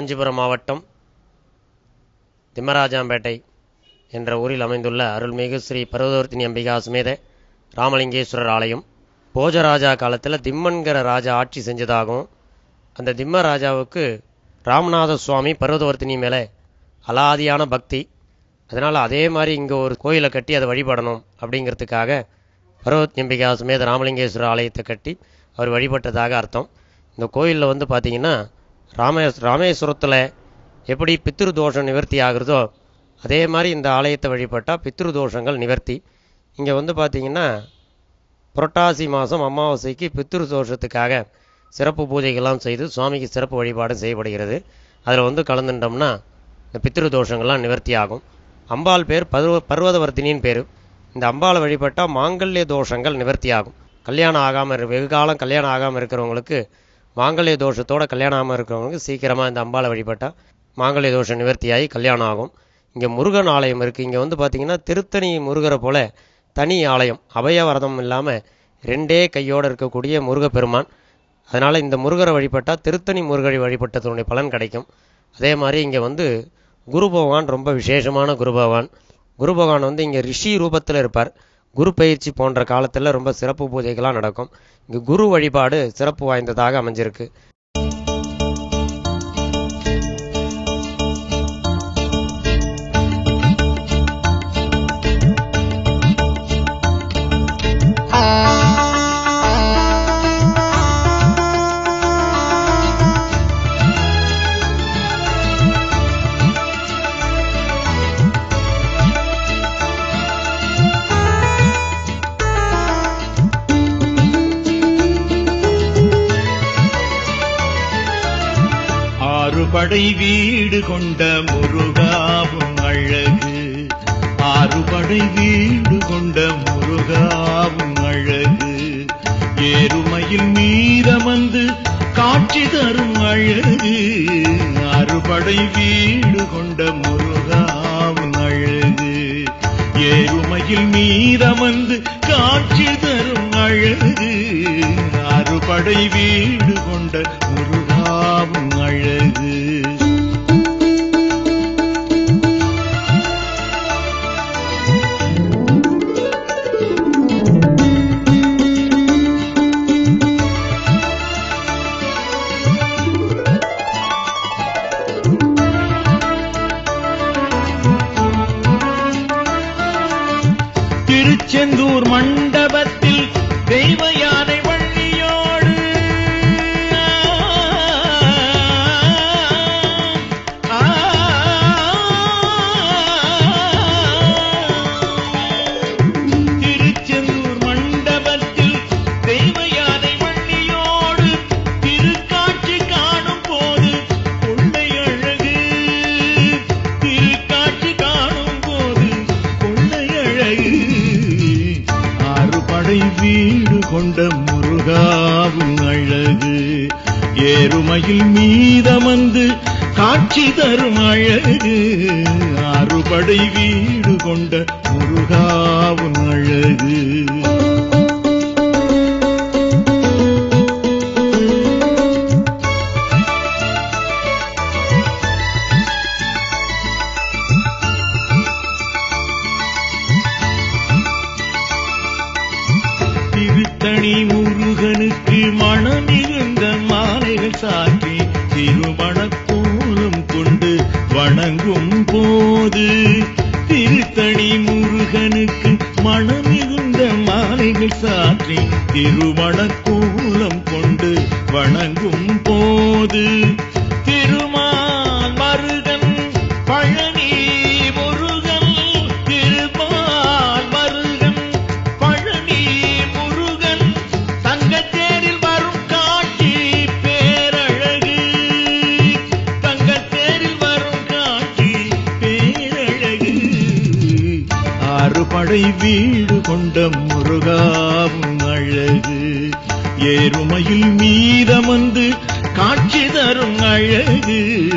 காஞ்சிபுரம் மாவட்டம் திம்மராஜாம்பேட்டை என்ற ஊரில் அமைந்துள்ள அருள்மிகு ஸ்ரீ பர்வதவர்த்தினி அம்பிகா சுமேத ராமலிங்கேஸ்வரர் ஆலயம். போஜராஜா காலத்தில் திம்மன்கிற ராஜா ஆட்சி செஞ்சதாகவும் அந்த திம்ம ராஜாவுக்கு ராமநாத சுவாமி பருவதவர்த்தினி மேலே அலாதியான பக்தி. அதனால் அதே மாதிரி இங்கே ஒரு கோயிலை கட்டி அதை வழிபடணும் அப்படிங்கிறதுக்காக பர்வத் அம்பிகா சுமேத ராமலிங்கேஸ்வரர் ஆலயத்தை கட்டி அவர் வழிபட்டதாக அர்த்தம். இந்த கோயிலில் வந்து பார்த்தீங்கன்னா ராமே ராமேஸ்வரத்தில் எப்படி பித்ரு தோஷம் நிவர்த்தி ஆகுறதோ அதே மாதிரி இந்த ஆலயத்தை வழிபட்டால் பித்ரு தோஷங்கள் நிவர்த்தி. இங்கே வந்து பார்த்தீங்கன்னா புரட்டாசி மாதம் அமாவாசைக்கு பித்ரு தோஷத்துக்காக சிறப்பு பூஜைகள்லாம் செய்து சுவாமிக்கு சிறப்பு வழிபாடு செய்யப்படுகிறது. அதில் வந்து கலந்துட்டோம்னா இந்த பித்ரு தோஷங்கள்லாம் நிவர்த்தி ஆகும் அம்பாள் பேர் பருவ பர்வதவர்த்தினின்னு பேர். இந்த அம்பாளை வழிபட்டால் மாங்கல்ய தோஷங்கள் நிவர்த்தி ஆகும் கல்யாணம் ஆகாமல் வெகு காலம் கல்யாணம் ஆகாமல் இருக்கிறவங்களுக்கு மாங்கல்ய தோஷத்தோட கல்யாணம் இருக்கிறவங்களுக்கு சீக்கிரமாக இந்த அம்பாளை வழிபட்டால் மாங்கல்ய தோஷம் நிவர்த்தியாகி கல்யாணம் ஆகும். இங்கே முருகன் ஆலயம் இருக்குது இங்கே வந்து பார்த்திங்கன்னா திருத்தணி முருகரை போல தனி ஆலயம். அபயவரதம் இல்லாமல் ரெண்டே கையோடு இருக்கக்கூடிய முருகப்பெருமான். அதனால் இந்த முருகரை வழிபட்டால் திருத்தணி முருகரை வழிபட்டதனுடைய பலன் கிடைக்கும். அதே மாதிரி இங்கே வந்து குரு பகவான் ரொம்ப விசேஷமான குரு பகவான். குரு பகவான் வந்து இங்கே ரிஷி ரூபத்தில் இருப்பார். குரு பயிற்சி போன்ற காலத்தில் ரொம்ப சிறப்பு பூஜைகள்லாம் நடக்கும். இங்கு குரு வழிபாடு சிறப்பு வாய்ந்ததாக அமைஞ்சிருக்கு. ஆறுபடை வீடு கொண்ட முருகாவும் அழகு. ஆறுபடை வீடு கொண்ட முருகாவும் அழகு. ஏறுமையில் மீதமந்து காட்சி தரும் அழகு. ஆறுபடை வீடு கொண்ட முருகாவும் அழகு. ஏறுமையில் மீதமந்து காட்சி தரும் அழகு. அறுபடை வீடு கொண்ட யார் ஆறு வீடு கொண்ட முருகாவும் அழகு. ஏறுமையில் மீதமந்து காட்சி தரும் அழகு.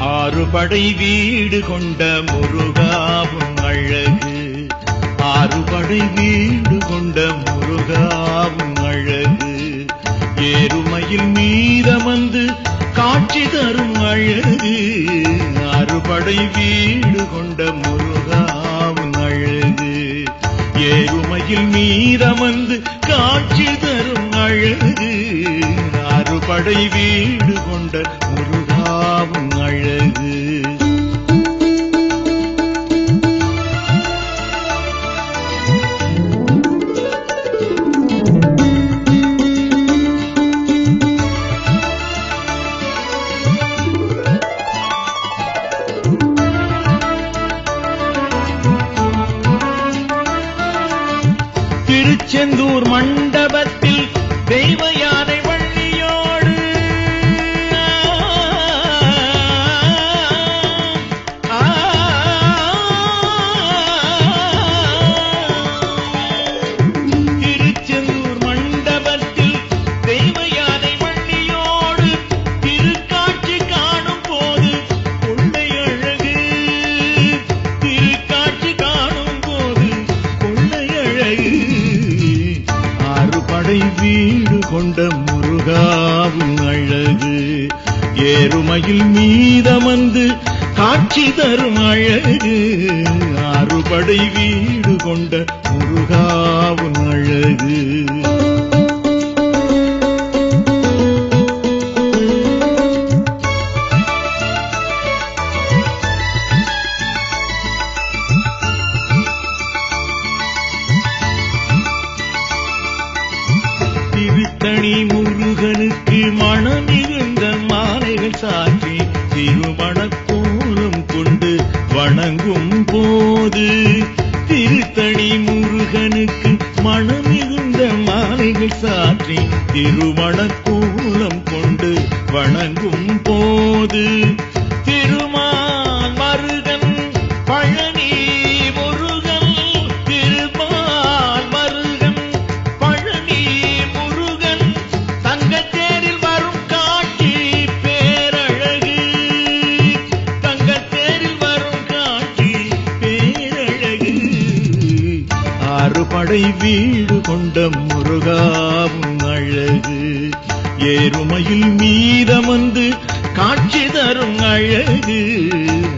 ஆறுபடை வீடு கொண்ட முருகாவும் அழகு. ஆறுபடை வீடு தரும் அழகு ஆறுபடை வீடு கொண்ட திருத்தணி முருகனுக்கு மனம் மனமிகுந்த மாலைகள் சாற்றி திருமணக்கோலம் கொண்டு வணங்கும் போது திருத்தணி முருகனுக்கு மனம் மனமிகுந்த மாலைகள் சாற்றி திருமணக்கோலம் கொண்டு வணங்கும் போது அழகு ஏறுமையில் மீதமந்து காட்சி தரும் அழகு.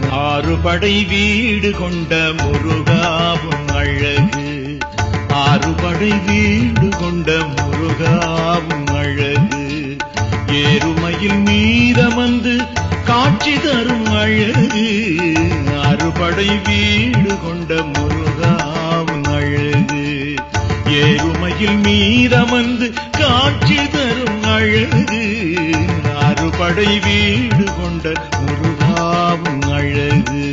ஆறுபடை வீடு கொண்ட முருகாவும் அழகு. ஆறுபடை வீடு கொண்ட முருகாவும் அழகு. ஏறுமையில் மீதமந்து காட்சி தரும் அழகு. ஆறுபடை வீடு கொண்ட முருகாவும் அழகு. ஏறு ஏறுமையில் மீதமந்து காட்சி தரும் அழகு. அறுபடை வீடு கொண்ட முருகாவும் அழகு.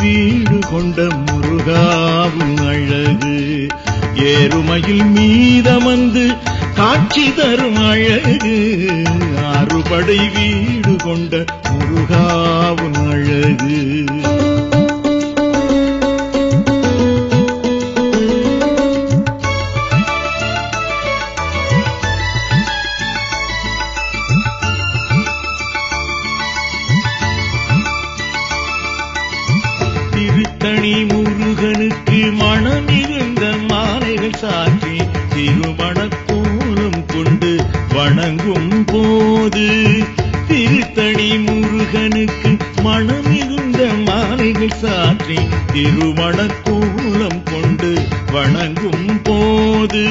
வீடு கொண்ட முருகாவும் அழகு. ஏறுமையில் மீதமந்து காட்சி தரும் அழகு. ஆறுபடை வீடு கொண்ட முருகாவும் அழகு. மாற்றி சாற்றி திருமணக்கோலம் கொண்டு வணங்கும் போது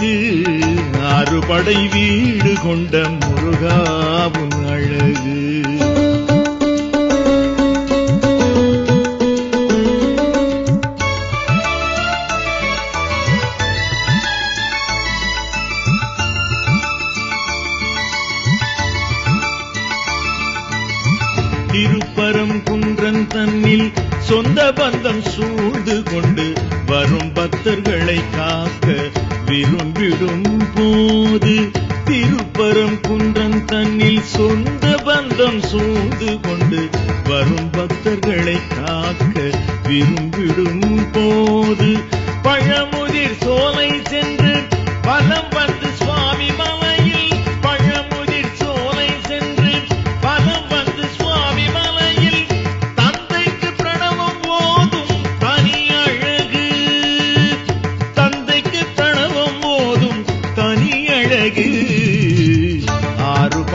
அழகு ஆறுபடை வீடு கொண்ட முருகாவும் அழகு. திருப்பரம் குன்றன் தன்னில் சொந்த பந்தம் சூழ்ந்து கொண்டு வரும் பக்தர்களை கா விழும் போது திருப்பரம் குன்றன் தன்னில் சொன்ன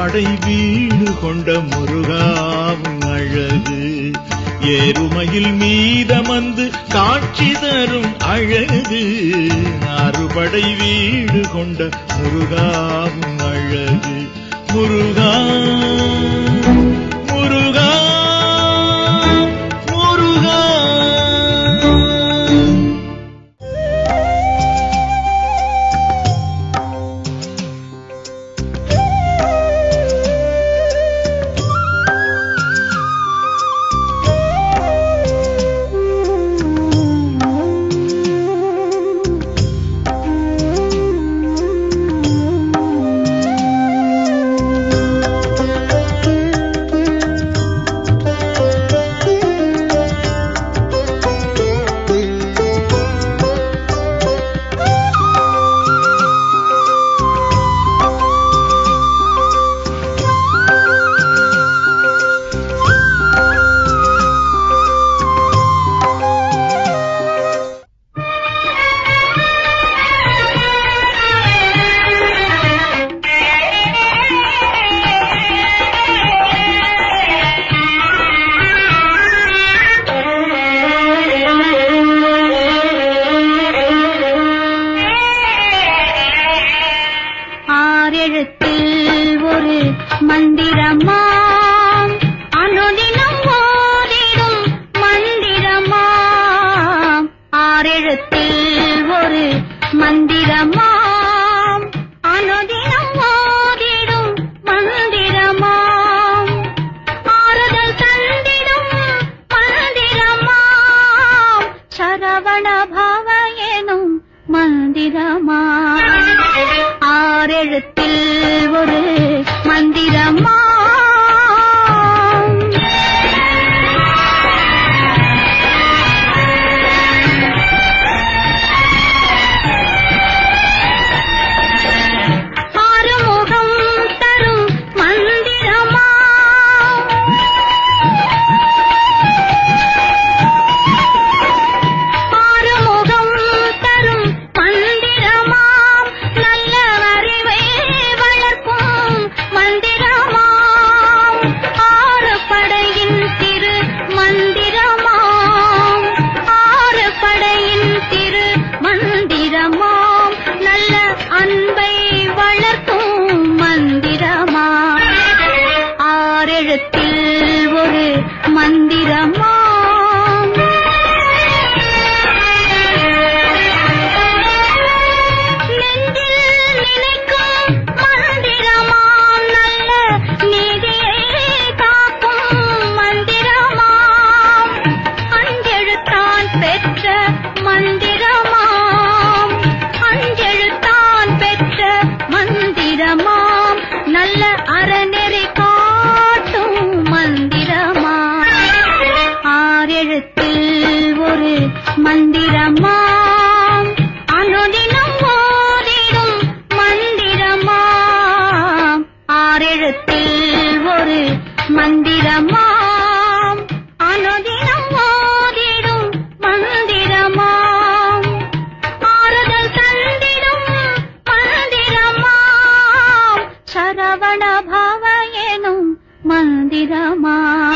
படை வீடு கொண்ட முருகாவும் அழகு. ஏறுமையில் மீதமந்து காட்சி தரும் அழகு. அறுபடை வீடு கொண்ட முருகாவும் அழகு. முருகா. ण मन्दिरमा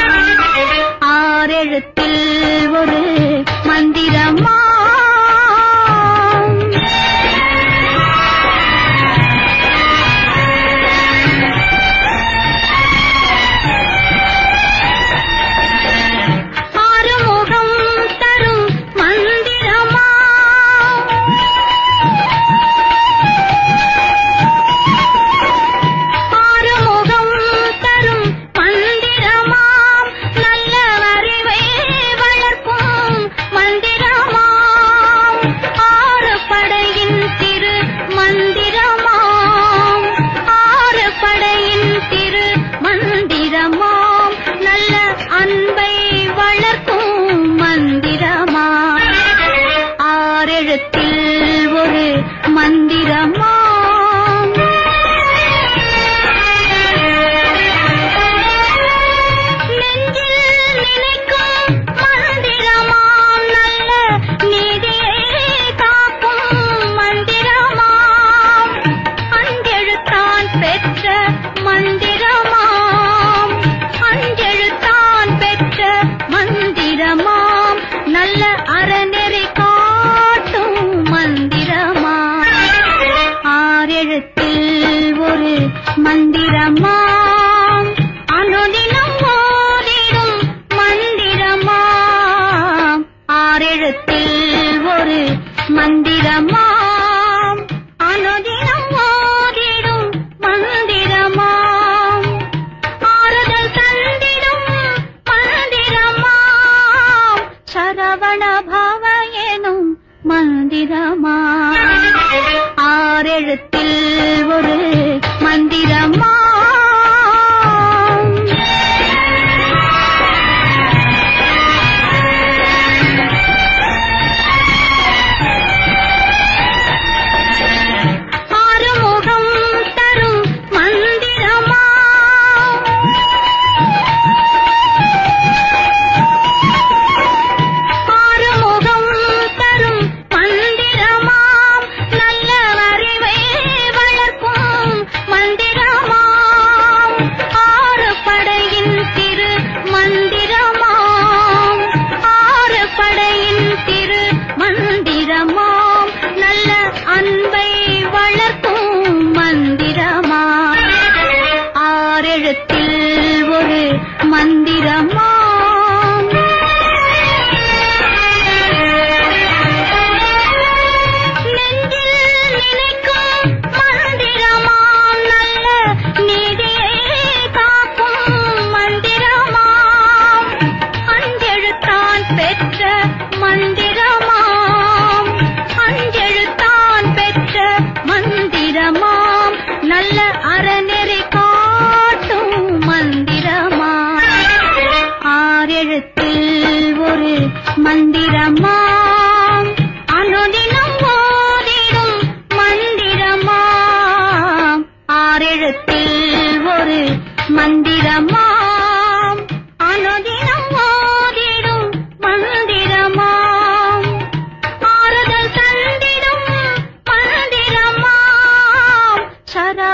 நெறி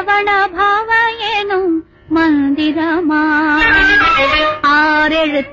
ശ്രവണ ഭാവ എന്നും മന്ദിരമാ. ആരെഴുത്ത്